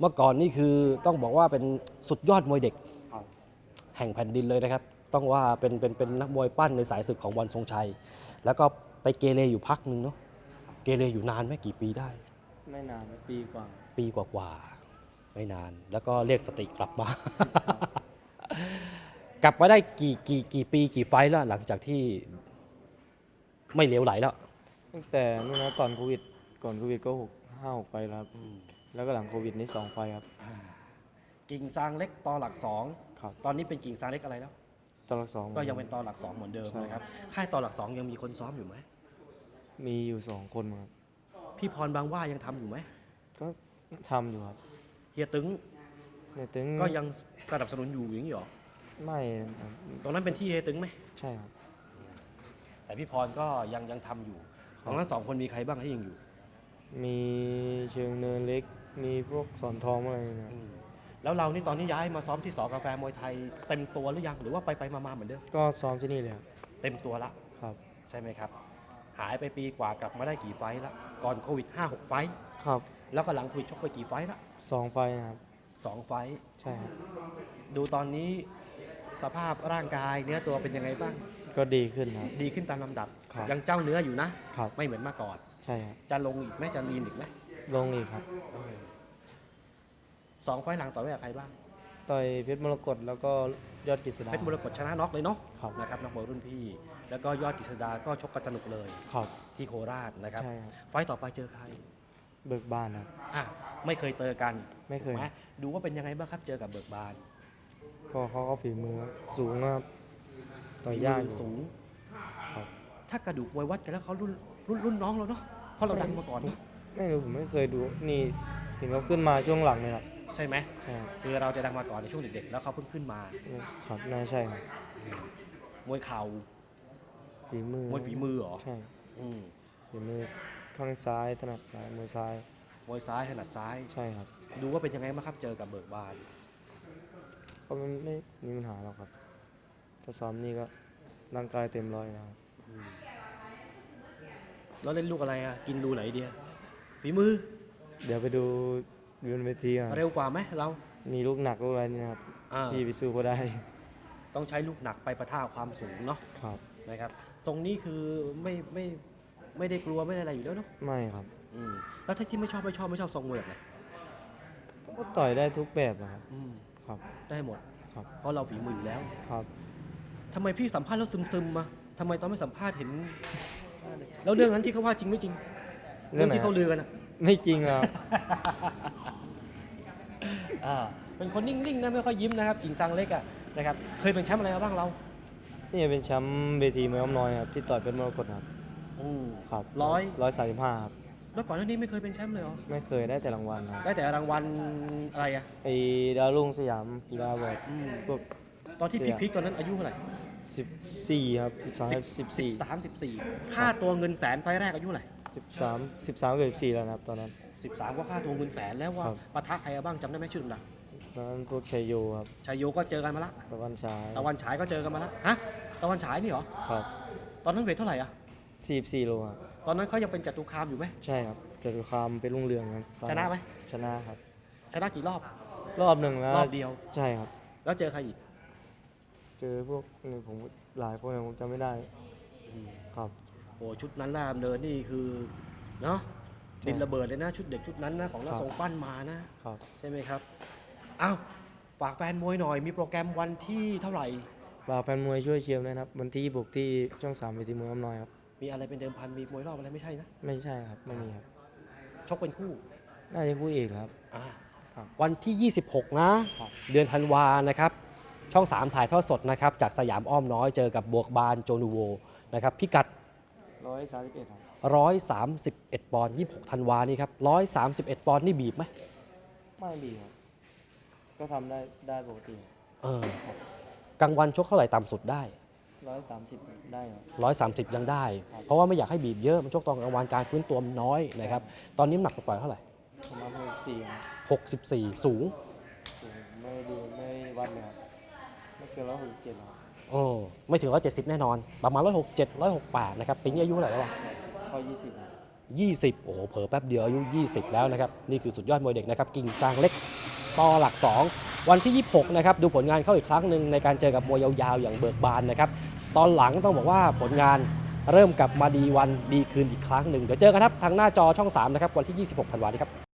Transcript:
เมื่อก่อนนี่คือต้องบอกว่าเป็นสุดยอดมวยเด็กครับแห่งแผ่นดินเลยนะครับ ต้องว่าเป็นเป็นเป็นนักมวยปั้นในสายศึกของวันทรงชัย แล้วก็ไปเกเรอยู่พักหนึ่งเนาะเกเรอยู่นานไหมกี่ปีได้ ไม่นานปีกว่า ปีกว่าๆไม่นาน แล้วก็เรียกสติกลับมา กลับมาได้กี่กี่กี่ปีกี่ไฟล์แล้วหลังจากที่ไม่เหลวไหลแล้ว ตั้งแต่นู่นนะก่อนโควิด ก่อนโควิดก็หกห้าหกไฟล์แล้วครับ แล้วก็หลังโควิดนี่สองไฟล์ครับ กิ่งซางเล็กต่อหลักสองครับตอนนี้เป็นกิ่งซางเล็กอะไรแล้ว ตอนละสอง ก็ยังเป็นต่อหลักสองเหมือนเดิมใช่ นะครับค่ายต่อหลักสองยังมีคนซ้อมอยู่ไหมมีอยู่สองคนครับ พี่พรบางว่ายังทำอยู่ไหมก็ทำอยู่ครับเฮียตึงในตึงก็ยังสนับสนุนอยู่อย่างนี้หรอไม่ครับตรงนั้นเป็นที่เฮียตึงไหมใช่ครับ แต่พี่พรก็ยังยังทำอยู่ของนั้นสองคนมีใครบ้างที่ยังอยู่ มีเชิงเนินเล็ก มีพวกสอนทองอะไรเนี่ยอืมแล้วเรานี่ตอนนี้ย้ายมาซ้อมที่สอกาแฟมวยไทยเต็มตัวหรือยังหรือว่าไปไปมามาเหมือนเดิมก็ซ้อมที่นี่เลยครับเต็มตัวละครับใช่ไหมครับ หายไปปีกว่ากลับมาได้กี่ไฟท์ละก่อนโควิด5 6ไฟท์ครับแล้วก็หลังโควิดชกไปกี่ไฟท์ละสองไฟล์นะครับสองไฟท์ใช่ครับดูตอนนี้สภาพร่างกายเนื้อตัวเป็นยังไงบ้าง ก็ดีขึ้นครับ ดีขึ้นตามลำดับ ครับ ยังเจ้าเนื้ออยู่นะ ครับไม่เหมือนเมื่อก่อน ใช่ครับจะลงอีกไหมจะลีนอีกไหมลงอีกครับ สองไฟท์หลังต่อไว้กับใครบ้างต่อยเพชรมรกตแล้วก็ยอดกฤษดา เพชรมรกตชนะน็อกเลยเนาะครับ นะครับนักมวยรุ่นพี่ แล้วก็ยอดกฤษดาก็ชกกันสนุกเลยครับ ที่โคราชนะครับ ใช่ครับ ไฟต์ต่อไปเจอใครเบิกบานครับ อะไม่เคยเจอกันไม่เคย ถูกหดูว่าเป็นยังไงบ้างครับเจอกับเบิกบานก็เขาก็ฝีมือสูงครับต่อยยากอยู่สูง ครับ ถ้ากระดูกมวยวัดกันแล้วเขารุ่นรุ่นรุ่นน้องเราเนาะเพราะเราดังมาก่อนเนอะไม่รู้ผมไม่เคยดูนี่เห็นเขาขึ้นมาช่วงหลังเลยครับ ใช่ไหมใช่ครับคือเราจะดังมาก่อนในช่วงเด็กๆแล้วเขาเพิ่งขึ้นมาครับน่าใช่ครับมวยเข่าฝีมือมวยฝีมือเหรอใช่อืมฝีมือข้างซ้ายถนัดซ้ายมือซ้ายมวยซ้ายถนัดซ้ายใช่ครับ ดูว่าเป็นยังไงบ้างครับเจอกับเบิกบานก็ไม่ไม่มีปัญหาหรอกครับถ้าซ้อมนี่ก็ร่างกายเต็มร้อยนะครับแล้วเล่นลูกอะไรอะกินรูไหนดีอะฝีมือ เดี๋ยวไปดู บนเวทีครับเร็วกว่าไหมเรา มีลูกหนักลูกอะไรนี่นะครับอ่า ที่ไปสู้ก็ได้ต้องใช้ลูกหนักไปประท่าความสูงเนาะครับนะครับทรงนี้คือไม่ไม่ไม่ได้กลัวไม่ได้อะไรอยู่แล้วเนาะไม่ครับอืมแล้วถ้าที่ไม่ชอบไม่ชอบไม่ชอบทรงมวยแบบไหนก็ต่อยได้ทุกแบบนะครับอืมครับได้หมด ครับเพราะเราฝีมืออยู่แล้วครับทำไมพี่สัมภาษณ์แล้วซึมๆมาทำไมตอนไม่สัมภาษณ์เห็น แล้วเรื่องนั้นที่เขาว่าจริงไม่จริง เรื่องที่เขาลือกันอะไม่จริงครับ อ่าเป็นคนนิ่งๆนะไม่ค่อยยิ้มนะครับกิ่งซังเล็กอะนะครับเคยเป็นแชมป์อะไรมาบ้างเรานี่เป็นแชมป์เวทีมวยอ้อมน้อยครับที่ต่อยเป็นมรกตครับอืม ครับร้อย ร้อยสามสิบห้าครับแล้วก่อนหน้านี้ไม่เคยเป็นแชมป์เลยเหรอไม่เคยได้แต่รางวัลครับได้แต่รางวัลอะไรอะไอ้ดาวรุ่งสยามกีฬาบอร์ดอืมพวก ตอนที่พี่พีคตอนนั้นอายุเท่าไหร่สิบสี่ครับสิบสามสิบสี่สามสิบสี่ค่าตัวเงินแสนไฟล์แรกอายุเท่าไหร่สิบสามสิบสามกับสิบสี่แล้วนะครับตอนนั้น สิบสามก็ค่าตัวเงินแสนแล้วว่าครับ ปะทะใครบ้างจำได้ไหมชื่อดังตอนนั้นพวกชัยโยครับๆชายโยก็เจอกันมาละตะวันฉายตะวันฉายก็เจอกันมาละฮะตะวันฉายนี่เหรอครับตอนนั้นเวทเท่าไหร่อะสี่สี่โลครับตอนนั้นเขายังเป็นจตุคามอยู่ไหม ใช่ครับจตุคามเป็นรุ่งเรืองครับตอชนะไหม ชนะครับ ชนะกี่รอบรอบหนึ่งแล้วรอบเดียว ใช่ครับ แล้วเจอใครอีกเจอพวกนี่ผมหลายคนผมจำไม่ได้ครับโอ้ชุดนั้นล่ามเดินนี่คือเนาะใช่ ดินระเบิดเลยนะชุดเด็กชุดนั้นนะของนาครับทรงปั้นมานะครับใช่ไหมครับอ้าวฝากแฟนมวยหน่อยมีโปรแกรมวันที่เท่าไหร่ฝากแฟนมวยช่วยเชียร์ด้วยนะครับ วันที่บุกที่ช่องสามเวทีมวยอ้อมน้อยครับมีอะไรเป็นเดิมพันมีมวยรอบอะไรไม่ใช่นะไม่ใช่ครับไม่มีครับชกเป็นคู่น่าจะคู่เอกครับอ่าครับวันที่ 26 นะครับเดือนธันวานะครับ ช่อง 3 ถ่ายทอดสดนะครับ จากสยามอ้อมน้อยเจอกับบวกบานโจนูโวนะครับ พิกัด ร้อยสามสิบเอ็ดครับ131 ปอนด์26ธันวานี่ครับ131 ปอนด์นี่บีบไหมไม่ดีครับ ก็ทำได้ได้ปกติเออกลางวันชกเท่าไหร่ต่ำสุดได้ ร้อยสามสิบได้ครับ 130 ยังได้ เพราะว่าไม่อยากให้บีบเยอะมันชกตอนกลางวันการฟื้นตัวมันน้อยนะครับตอนนี้น้ำหนักปล่อยๆเท่าไหร่ประมาณหกสี่ครับ64 สูงสูงไม่ดีไม่วัดเลยครับไม่เกินร้อยหกสิบเจ็ดครับ โอ้ไม่ถึง170แน่นอน ประมาณ167 168นะครับปีนี้อายุเท่าไหร่แล้ววะข้อยี่สิบครับ20โอ้โหเผลอแป๊บเดียวอายุ20แล้วนะครับ นี่คือสุดยอดมวยเด็กนะครับ กิ่งซางเล็กต่อหลัก2วันที่ 26 นะครับ ดูผลงานเข้าอีกครั้งหนึ่งในการเจอกับมวยยาวๆ อย่างเบิกบานนะครับ ตอนหลังต้องบอกว่าผลงานเริ่มกลับมาดีวันดีคืนอีกครั้งหนึ่ง เดี๋ยวเจอกันครับ ทางหน้าจอช่อง 3 นะครับ วันที่ 26 ธันวาคมนี้ครับ